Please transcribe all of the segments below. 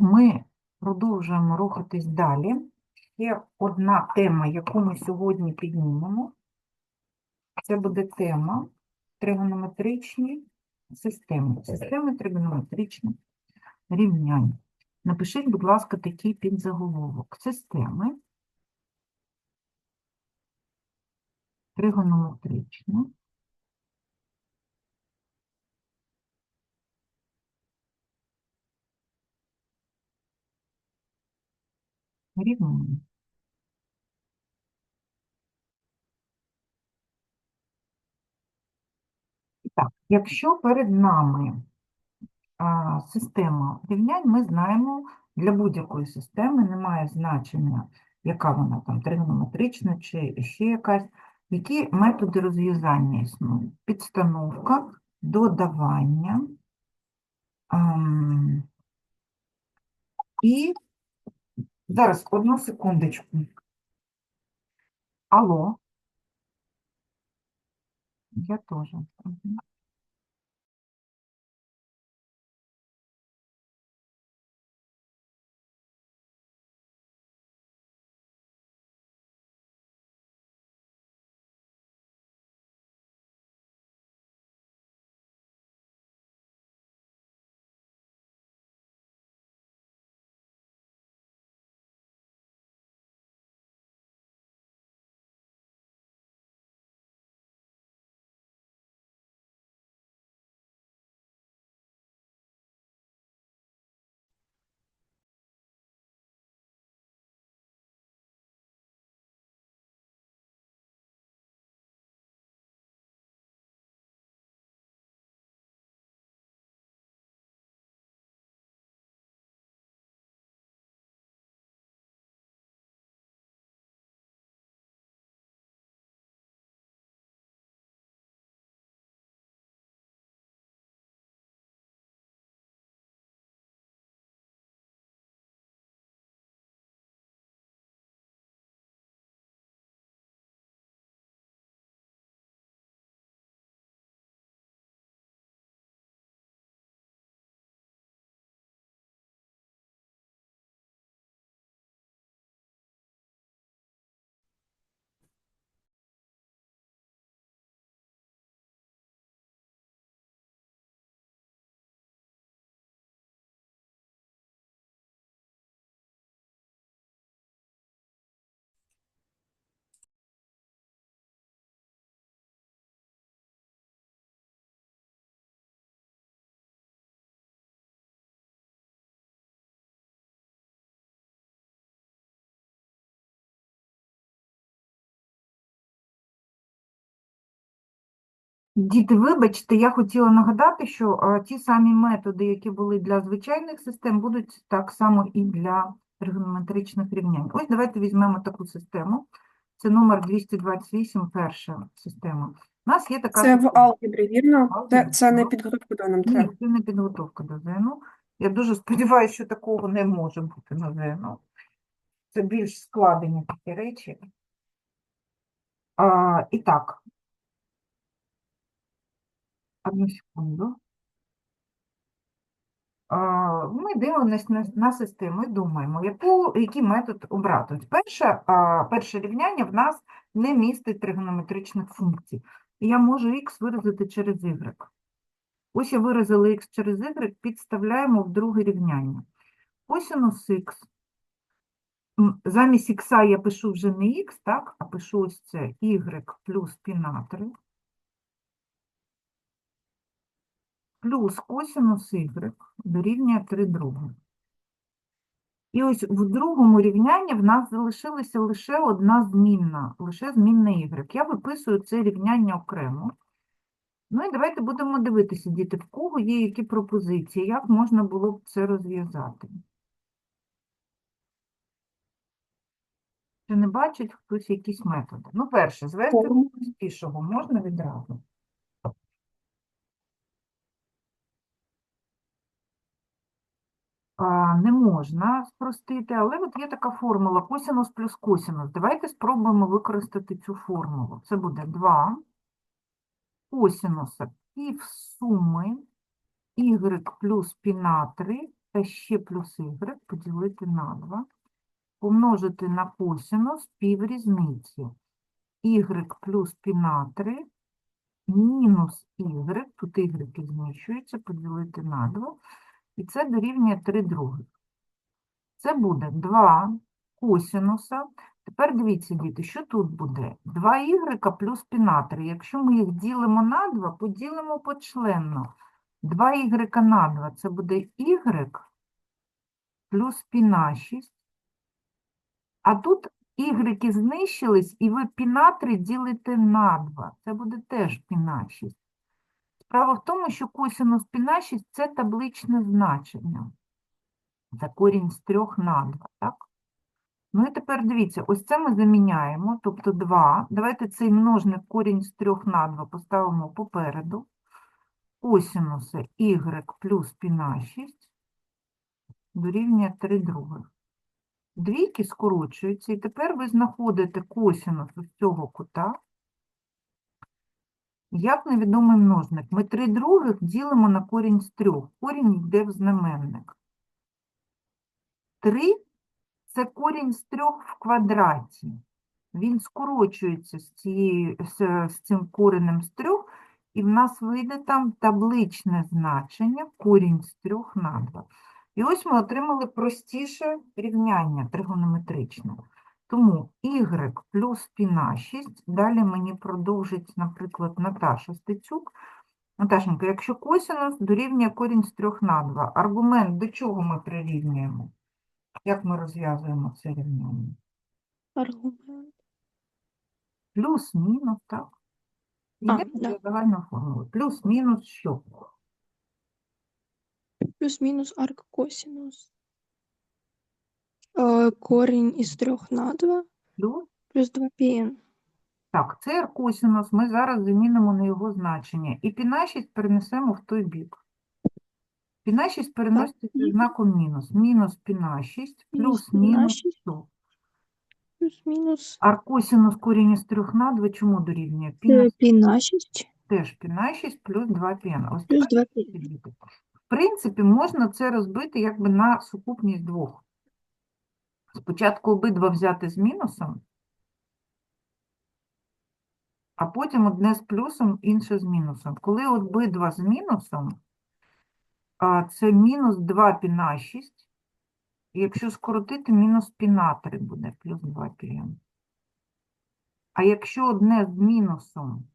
Ми продовжуємо рухатись далі. Ще одна тема, яку ми сьогодні піднімемо. Це буде тема тригонометричні системи. Системи тригонометричних рівнянь. Напишіть, будь ласка, такий підзаголовок. Системи тригонометричні рівнянь. Так, якщо перед нами а, система рівнянь, ми знаємо, для будь-якої системи немає значення, яка вона там тригонометрична чи ще якась, які методи розв'язання існують. Підстановка, додавання ам, і зараз одну секундочку. Алло. Я теж. Діти, вибачте, я хотіла нагадати, що а, ті самі методи, які були для звичайних систем, будуть так само і для тригонометричних рівнянь. Ось давайте візьмемо таку систему. Це номер 228, перша система. У нас є така Це в алгебрі, вірно? Це, це не підготовка до нам. Ні, це не підготовка до ЗНО. Я дуже сподіваюся, що такого не може бути на ЗНО. Це більш складені такі речі. А, і так. Одну секунду. Ми дивимося на, систему і думаємо, яку, який метод обрати. Перше, перше рівняння в нас не містить тригонометричних функцій. Я можу х виразити через y. Ось я виразила х через y, підставляємо в друге рівняння. Косинус х. Замість х я пишу вже не х, так, а пишу ось це y плюс пі на 3. Плюс косинус y дорівнює 3 других. І ось в другому рівнянні в нас залишилася лише одна змінна, лише змінна y. Я виписую це рівняння окремо. Ну і давайте будемо дивитися, діти, в кого є які пропозиції, як можна було б це розв'язати. Чи не бачить хтось якісь методи? Ну, перше, звести до простішого можна відразу. А, не можна спростити, але от є така формула косинус плюс косинус. Давайте спробуємо використати цю формулу. Це буде 2 косинуса півсуми y плюс пі на 3 та ще плюс y поділити на 2, помножити на косинус піврізниці. y плюс пі на 3 мінус y, тут y зміщується, поділити на 2, і це дорівнює 3 других. Це буде 2 косинуса. Тепер дивіться, діти, що тут буде? 2y плюс пі на 3. Якщо ми їх ділимо на 2, поділимо почленно. 2y на 2 – це буде y плюс пі на 6. А тут y знищились, і ви пі на 3 ділите на 2. Це буде теж пі на 6. Справа в тому, що косинус пі на 6 – це табличне значення. Це корінь з 3 на 2, так? Ну і тепер дивіться, ось це ми заміняємо, тобто 2. Давайте цей множник корінь з 3 на 2 поставимо попереду. Косинуси y плюс пі на 6 дорівнює 3 других. Двійки скорочуються, і тепер ви знаходите косинус ось цього кута як невідомий множник. Ми 3 других ділимо на корінь з 3. Корінь йде в знаменник. 3 – це корінь з 3 в квадраті. Він скорочується з, цією, з, з цим коренем з 3, і в нас вийде там табличне значення корінь з 3 на 2. І ось ми отримали простіше рівняння тригонометричне. Тому y плюс пі на 6, далі мені продовжить, наприклад, Наташа Стецюк. Наташенька, якщо косинус дорівнює корінь з 3 на 2, аргумент до чого ми прирівнюємо? Як ми розв'язуємо це рівняння? Аргумент. Плюс-мінус, так? Йдемо да. до загальної формули. Плюс-мінус що? Плюс-мінус арк косинус. Е, корінь із 3 на 2 Плюс плюс 2 πn. Так, це аркосинус, ми зараз замінимо на його значення. І пі на 6 перенесемо в той бік. Пі на 6 переноситься зі знаком мінус. Мінус пі на 6 Мінус плюс пі мінус 6. 100. Плюс-мінус Аркосинус корінь із 3 на 2 чому дорівнює? Пі е, пі на 6 теж пі на 6 плюс 2 пі. Ось плюс 2 πn. В принципі, можна це розбити якби на сукупність двох. Спочатку обидва взяти з мінусом, а потім одне з плюсом, інше з мінусом. Коли обидва з мінусом, це мінус 2 пі на 6, і якщо скоротити, мінус пі на 3 буде, плюс 2 пі. А якщо одне з мінусом,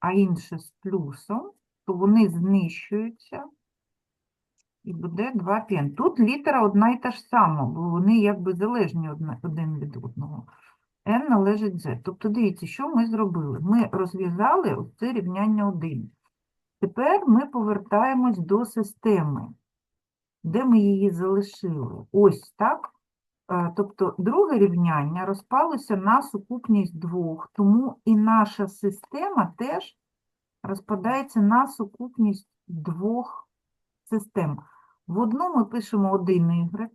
а інше з плюсом, то вони знищуються, і буде 2 пі. Тут літера одна і та ж сама, бо вони якби залежні один від одного. n належить z. Тобто дивіться, що ми зробили. Ми розв'язали це рівняння 1. Тепер ми повертаємось до системи, де ми її залишили. Ось так. Е, Тобто друге рівняння розпалося на сукупність двох, тому і наша система теж розпадається на сукупність двох систем. В одну ми пишемо 1y,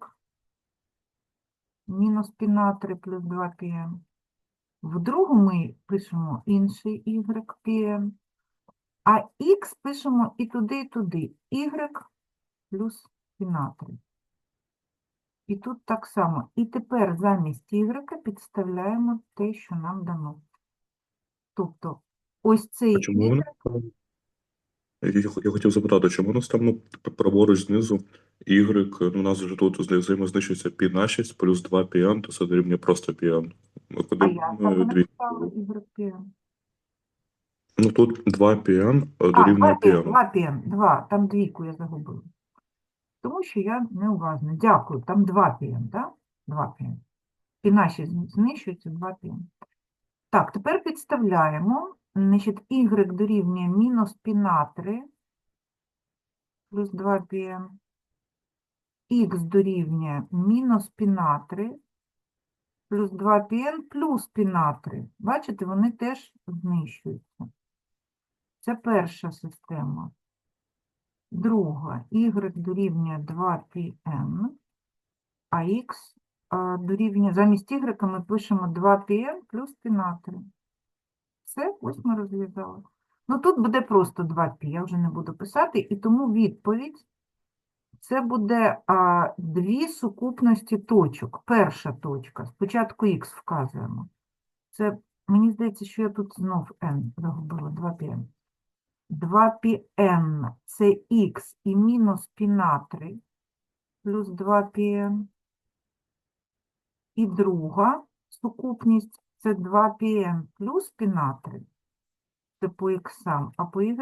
мінус пі на 3 плюс 2 пм. В другу ми пишемо інший y pm, а x пишемо і туди, і туди. y плюс пі на 3. І тут так само. І тепер замість y підставляємо те, що нам дано. Тобто ось цей y? Я, хотів запитати, чому у нас там ну, праворуч знизу Y, ну, у нас вже тут взаємознищується пі на 6 плюс 2 піан, то це дорівнює просто а Куди ми дві? y pm. Ну тут 2 піан дорівнює 2 2 пм, 2, там двійку я загубила. Тому що я неуважна. Дякую, там 2 пм, так? 2 пм. І наші зн- знищуються 2 пм. Так, тепер підставляємо. Значить, y дорівнює мінус пі на 3 плюс 2 пм. Х дорівнює мінус пі на 3 плюс 2 пм плюс пі на 3. Бачите, вони теж знищуються. Це перша система. Друга, y дорівнює 2πn, а х а, дорівнює, замість y ми пишемо 2πn плюс π на 3. Все, ось ми розв'язали. Ну тут буде просто 2π, я вже не буду писати, і тому відповідь це буде а, дві сукупності точок. Перша точка. Спочатку х вказуємо. Це, мені здається, що я тут знов n загубила, 2πn. 2πn – це х і мінус π на 3 плюс 2πn. І друга сукупність – це 2πn плюс π на 3. Це по х, а по y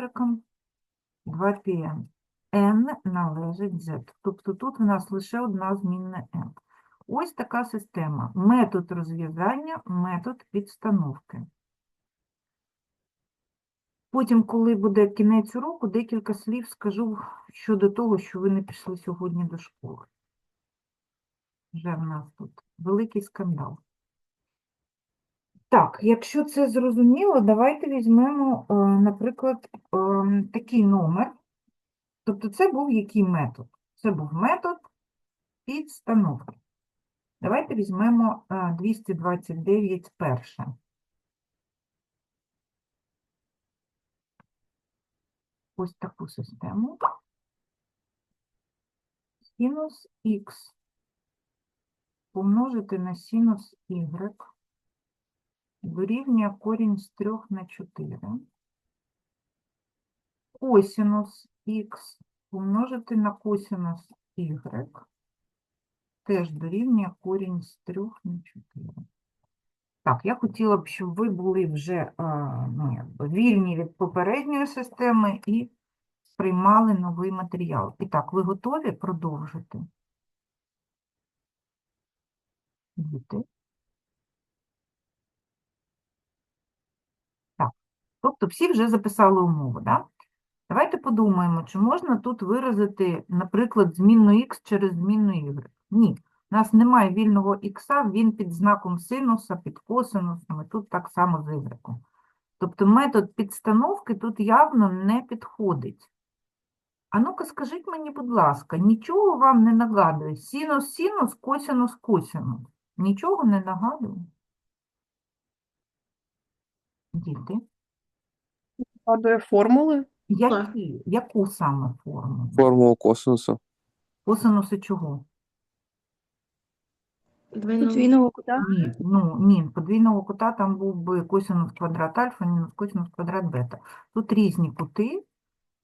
2πn. n належить z. Тобто тут в нас лише одна змінна n. Ось така система. Метод розв'язання, метод підстановки. Потім, коли буде кінець уроку, декілька слів скажу щодо того, що ви не пішли сьогодні до школи. Вже в нас тут великий скандал. Так, якщо це зрозуміло, давайте візьмемо, е, наприклад, ем, такий номер. Тобто це був який метод? Це був метод підстановки. Давайте візьмемо е, 229 перше. Ось таку систему. Синус х помножити на синус y дорівнює корінь з 3 на 4. Косинус х помножити на косинус y теж дорівнює корінь з 3 на 4. Так, я хотіла б, щоб ви були вже ну, якби, вільні від попередньої системи і сприймали новий матеріал. І так, ви готові продовжити? Діти? Тобто всі вже записали умову, да? Давайте подумаємо, чи можна тут виразити, наприклад, змінну х через змінну y. Ні, у нас немає вільного х, він під знаком синуса, під косинусом, і тут так само з y. Тобто метод підстановки тут явно не підходить. А ну-ка скажіть мені, будь ласка, нічого вам не нагадує? Синус, синус, косинус, косинус. Нічого не нагадує? Діти? Згадує формули. Які? Яку саме форму? Формулу косинуса. Косинуси чого? Подвійного кута. Ні, ну, ні, подвійного кута там був би косинус квадрат альфа, мінус косинус квадрат бета. Тут різні кути.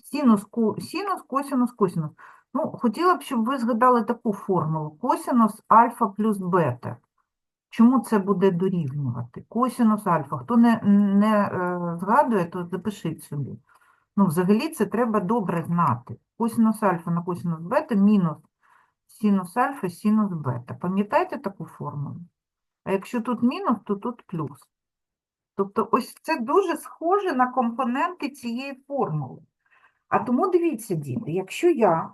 Синус, ко- синус, косинус, косинус. Ну, хотіла б, щоб ви згадали таку формулу. Косинус альфа плюс бета. Чому це буде дорівнювати? Косинус альфа. Хто не, не е, згадує, то запишіть собі. Ну, взагалі це треба добре знати. Косинус альфа на косинус бета мінус синус альфа, синус бета. Пам'ятаєте таку формулу? А якщо тут мінус, то тут плюс. Тобто ось це дуже схоже на компоненти цієї формули. А тому дивіться, діти, якщо я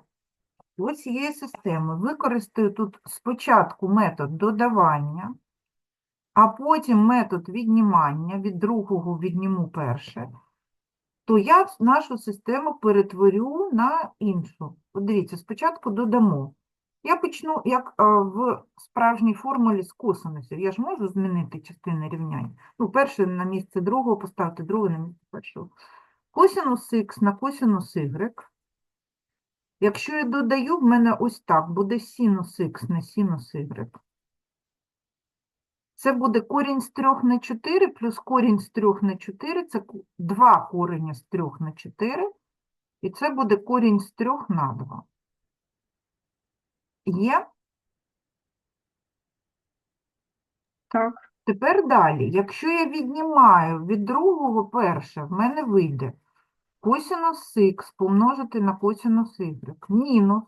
до цієї системи використаю тут спочатку метод додавання, а потім метод віднімання, від другого відніму перше, то я нашу систему перетворю на іншу. Дивіться, спочатку додамо. Я почну, як е, в справжній формулі з косинусів. Я ж можу змінити частини рівняння. Ну, перше на місце другого поставити, друге на місце першого. Косинус х на косинус y. Якщо я додаю, в мене ось так буде синус х на синус y. Це буде корінь з 3 на 4 плюс корінь з 3 на 4, це 2 корення з 3 на 4, і це буде корінь з 3 на 2. Є? Так. Тепер далі. Якщо я віднімаю від другого перше, в мене вийде косинус х помножити на косинус y мінус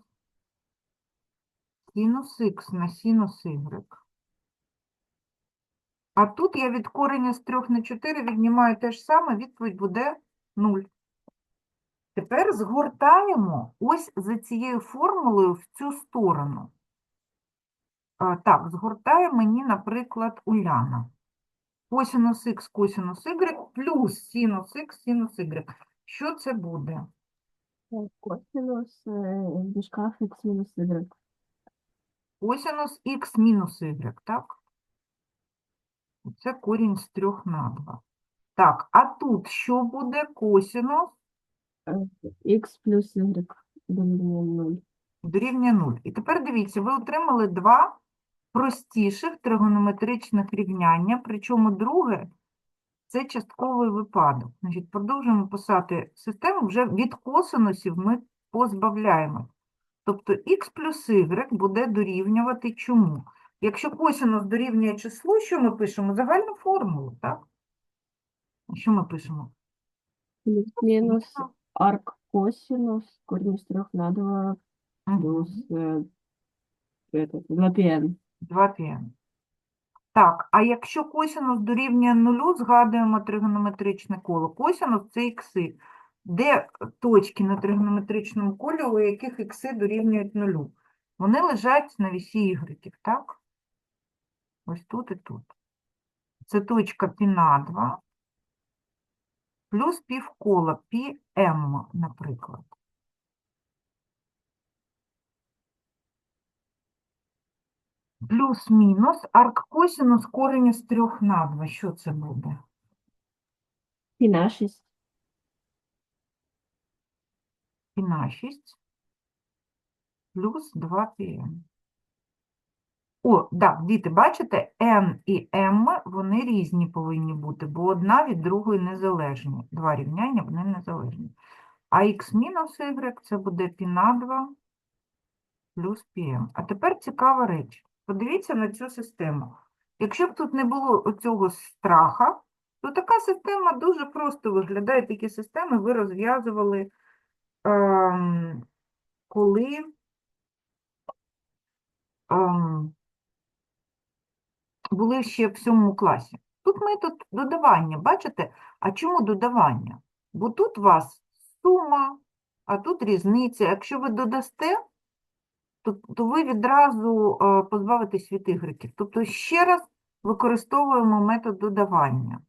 синус х на синус y. А тут я від кореня з 3 на 4 віднімаю те ж саме, відповідь буде 0. Тепер згортаємо ось за цією формулою в цю сторону. А, Так, згортає мені, наприклад, Уляна. Косинус х, косинус y плюс синус х, синус y. Що це буде? Косинус в дужках х мінус y. Косинус х мінус y, так? Це корінь з 3 на 2. Так, а тут що буде? Косинус Х плюс y дорівнює 0. дорівнює 0. І тепер дивіться, ви отримали два простіших тригонометричних рівняння, причому друге це частковий випадок. Значить, продовжуємо писати систему, вже від косинусів ми позбавляємо. Тобто х плюс y буде дорівнювати чому? Якщо косинус дорівнює числу, що ми пишемо? Загальну формулу, так? Що ми пишемо? Плюс-минус арк косинус, корень из трех на два, Мгм. плюс э, этот, 2 пн. 2 π Так, а якщо косинус дорівнює нулю, згадуємо тригонометричне коло. Косинус – це ікси. Де точки на тригонометричному колі, у яких ікси дорівнюють нулю? Вони лежать на вісі ігреків, так? Ось тут і тут. Це точка піна 2 плюс півкола ПМ, наприклад. Плюс-мінус арккосинус корення з 3 на 2. Що це буде? Піна 6. Піна 6 плюс 2 пм. О, так, діти, бачите, n і m, вони різні повинні бути, бо одна від другої незалежні. Два рівняння, вони незалежні. А x мінус y – це буде π на 2 плюс πm. А тепер цікава реч. Подивіться на цю систему. Якщо б тут не було оцього страха, то така система дуже просто виглядає. Такі системи ви розв'язували, ем, коли ем, були ще в сьомому класі. Тут метод додавання, бачите? А чому додавання? Бо тут у вас сума, а тут різниця. Якщо ви додасте, то, то ви відразу е, позбавитесь від ігреків. Тобто ще раз використовуємо метод додавання.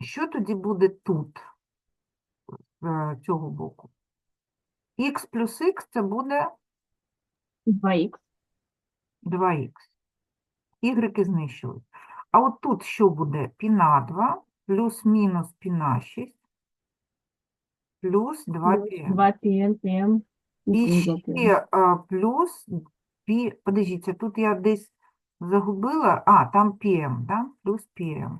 Що тоді буде тут, з е, цього боку? х плюс х це буде 2х. 2х. Ігреки знищились. А от тут що буде? Пі на 2 плюс-мінус пі на 6 плюс 2 пі. 2 пн, пм. І ще а, плюс пі, подождіть, тут я десь загубила, а, там пм, да? плюс пм.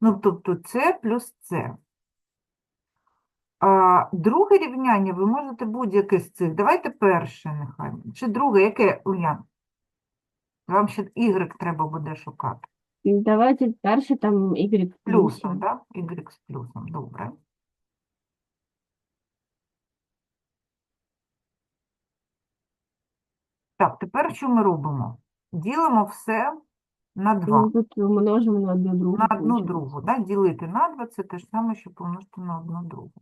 Ну, тобто це плюс це. А, друге рівняння ви можете будь-яке з цих. Давайте перше нехай. Чи друге, яке, Улян? Вам ще y треба буде шукати. Давайте дальше там y Плюсом, так? Y з плюсом, добре. Так, тепер що ми робимо? Ділимо все на 2. Ну, тут умножим на одну другу. На одну другу. Да? Ділити на 2 це те ж саме, що помножити на одну другу.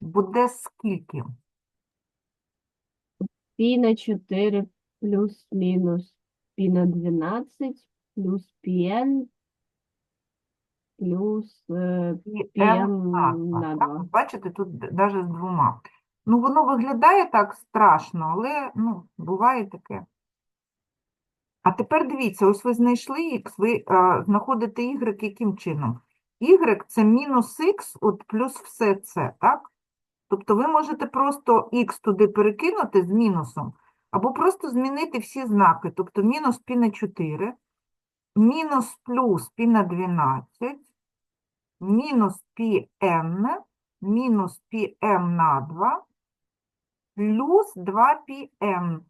Буде скільки? Пи на 4 плюс-минус пи на 12 плюс pn плюс э, m на на 2. 2. Бачите, тут навіть з двома. Ну, воно виглядає так страшно, але ну, буває таке. А тепер дивіться, ось ви знайшли х, ви а, знаходите y яким чином? y – це мінус х от плюс все це, так? Тобто ви можете просто х туди перекинути з мінусом, або просто змінити всі знаки. Тобто мінус пі на 4, мінус плюс пі на 12, мінус пі n, мінус пі m на 2, плюс 2 пі m.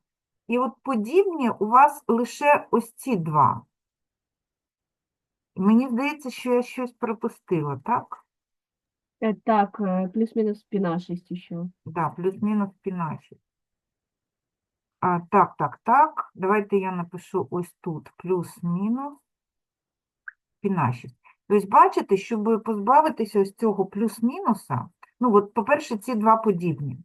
І от подібні у вас лише ось ці два. Мені здається, що я щось пропустила, так? Э, Так, э, плюс-минус пи на 6 еще. Да, плюс-мінус пінаші. А, так, так, так. Давайте я напишу ось тут плюс-мінус пінаші. Тобто, бачите, щоб позбавитися ось цього плюс-мінуса, ну, от, по-перше, ці два подібні.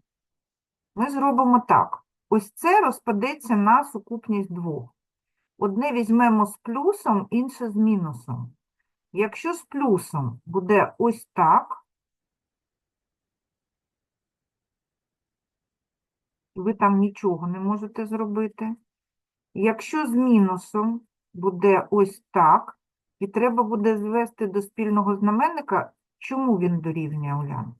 Ми зробимо так. Ось це розпадеться на сукупність двох. Одне візьмемо з плюсом, інше з мінусом. Якщо з плюсом буде ось так, ви там нічого не можете зробити. Якщо з мінусом буде ось так, і треба буде звести до спільного знаменника, чому він дорівнює Улян?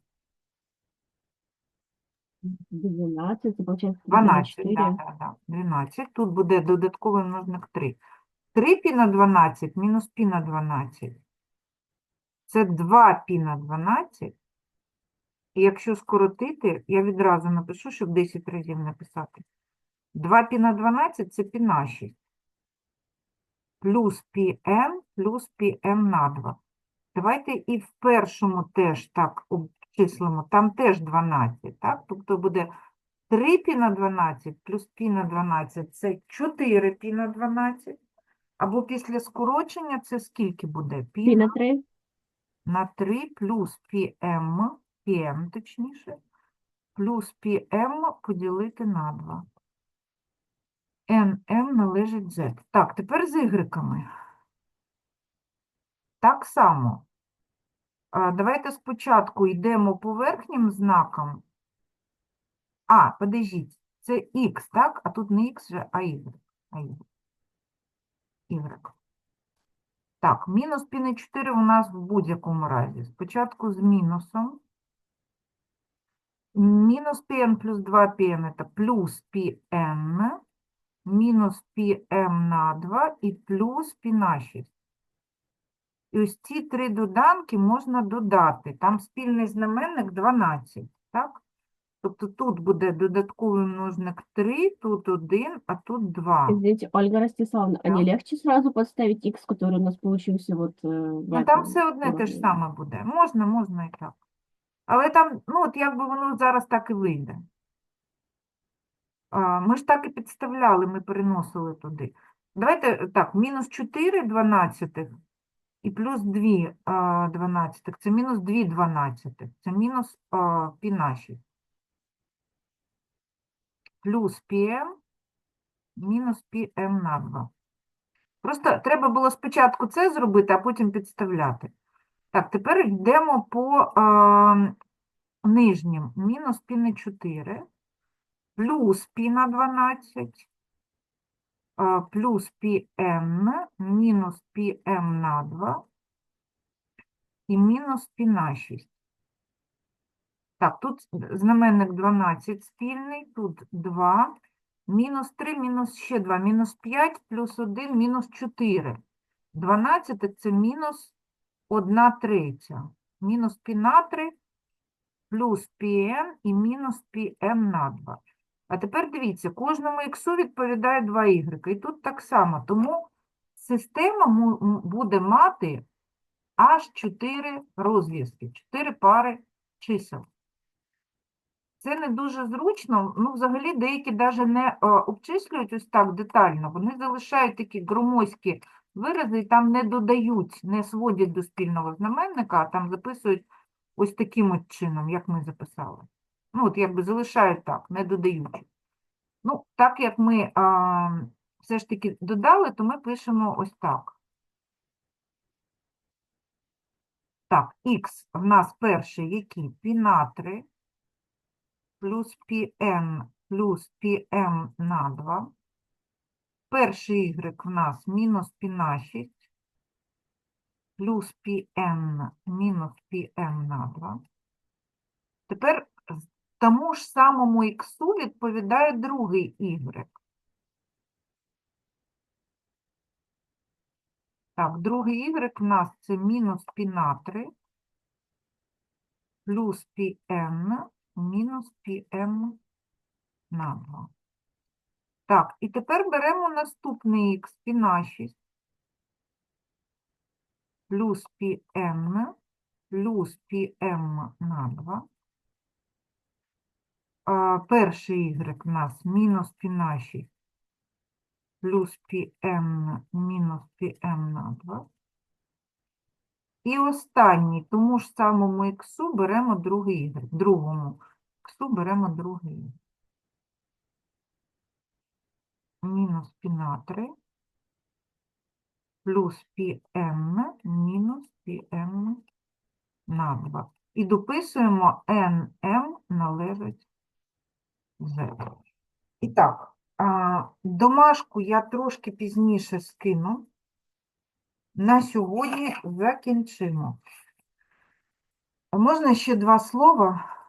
12, це получается 12, 4. да, да, да, 12. Тут буде додатковий множник 3. 3 пі на 12 мінус пі на 12. Це 2 пі на 12. І якщо скоротити, я відразу напишу, щоб 10 разів написати. 2 пі на 12 – це пі на 6. Плюс пі n плюс пі n на 2. Давайте і в першому теж так обчислимо. Там теж 12, так? Тобто буде 3 пі на 12 плюс пі на 12 – це 4 пі на 12. Або після скорочення це скільки буде? Пі Пі на 3. на 3 плюс pm, pm точніше, плюс pm поділити на 2. nm належить z. Так, тепер з ігреками. Так само. Давайте спочатку йдемо по верхнім знакам. А, подождіть, це x, так? А тут не x же, а y. А y. y. Так, мінус пі на 4 у нас в будь-якому разі. Спочатку з мінусом. Мінус pn плюс 2 pn – це плюс pn, мінус pm на 2 і плюс пі на 6. І ось ці три доданки можна додати. Там спільний знаменник 12, так? Тобто тут буде додатковий множник 3, тут 1, а тут 2. Извините, Ольга Ростиславовна, а не Да. легче сразу подставить x, который у нас получился вот э, в Ну, там этом все одне те ж уровне? саме буде. Можна, можна і так. Але там, ну, от якби воно зараз так і вийде. Ми ж так і підставляли, ми переносили туди. Давайте е, так, мінус 4 дванадцятих і плюс 2 дванадцятих. Це мінус 2 дванадцятих. Це мінус пі на 6. Плюс пм мінус пм на 2. Просто треба було спочатку це зробити, а потім підставляти. Так, тепер йдемо по а, нижнім. Мінус пі на 4, плюс пі на 12, а, плюс пі м, мінус пі м на 2 і мінус пі на 6. Так, тут знаменник 12 спільний, тут 2, мінус 3, мінус ще 2, мінус 5, плюс 1, мінус 4. 12 – це мінус 1 третя. Мінус пі на 3, плюс пі і мінус пі на 2. А тепер дивіться, кожному х відповідає 2 y. І тут так само. Тому система буде мати аж 4 розв'язки, 4 пари чисел. Це не дуже зручно. Ну, взагалі, деякі навіть не е, обчислюють ось так детально. Вони залишають такі громоздькі вирази і там не додають, не сводять до спільного знаменника, а там записують ось таким от чином, як ми записали. Ну, от якби залишають так, не додаючи. Ну, так як ми а, все ж таки додали, то ми пишемо ось так. Так, х в нас перший який? Пі на 3 плюс pn плюс pm на 2. Перший y в нас мінус пі на 6 плюс pn мінус pm на 2. Тепер тому ж самому х відповідає другий y. Так, другий y в нас це мінус пі на 3 плюс pn мінус pm на 2. Так, і тепер беремо наступний х пі на 6 плюс pn плюс pm на 2. А, перший y в нас мінус пі на 6 плюс pn мінус pm на 2. І останній, тому ж самому х беремо другий y. Другому х беремо другий y. Мінус пі на 3 плюс pm мінус pm на 2. І дописуємо nm належить z. І так, домашку я трошки пізніше скину. На сьогодні закінчимо. Можна ще два слова?